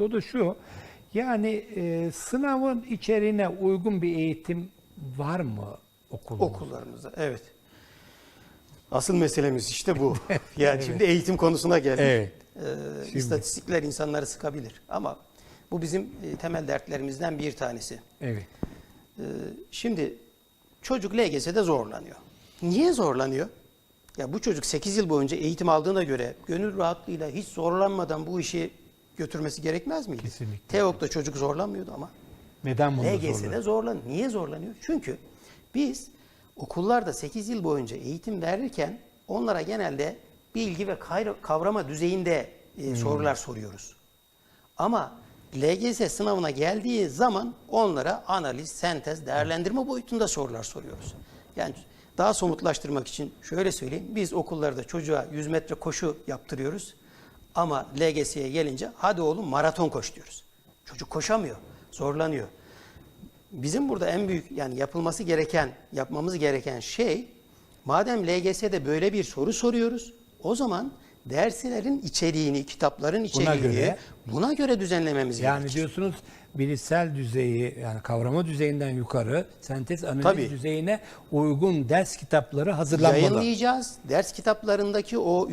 O da şu, yani e, sınavın içeriğine uygun bir eğitim var mı okulumuzda? Okullarımızda evet. Asıl meselemiz işte bu. Yani şimdi eğitim konusuna geldik. Evet. Ee, Şimdi. İstatistikler insanları sıkabilir ama bu bizim e, temel dertlerimizden bir tanesi. Evet. Ee, Şimdi çocuk LGS'de zorlanıyor. Niye zorlanıyor? Ya bu çocuk 8 yıl boyunca eğitim aldığına göre gönül rahatlığıyla hiç zorlanmadan bu işi götürmesi gerekmez miydi? Kesinlikle. TEOK'ta çocuk zorlanmıyordu ama Neden bunu LGS'de zorlanıyor. Niye zorlanıyor? Çünkü biz okullarda 8 yıl boyunca eğitim verirken onlara genelde bilgi ve kavrama düzeyinde e, sorular soruyoruz. Ama LGS sınavına geldiği zaman onlara analiz, sentez, değerlendirme boyutunda sorular soruyoruz. Yani daha somutlaştırmak için şöyle söyleyeyim. Biz okullarda çocuğa 100 metre koşu yaptırıyoruz. Ama LGS'ye gelince hadi oğlum maraton koş diyoruz. Çocuk koşamıyor, zorlanıyor. Bizim burada en büyük yani yapılması gereken, yapmamız gereken şey madem LGS'de böyle bir soru soruyoruz o zaman derslerin içeriğini, kitapların içeriğini göre- buna göre düzenlememiz Yani gerekir. diyorsunuz bilişsel düzeyi yani kavrama düzeyinden yukarı sentez analiz Tabii. düzeyine uygun ders kitapları hazırlanmalı. Yayınlayacağız. Ders kitaplarındaki o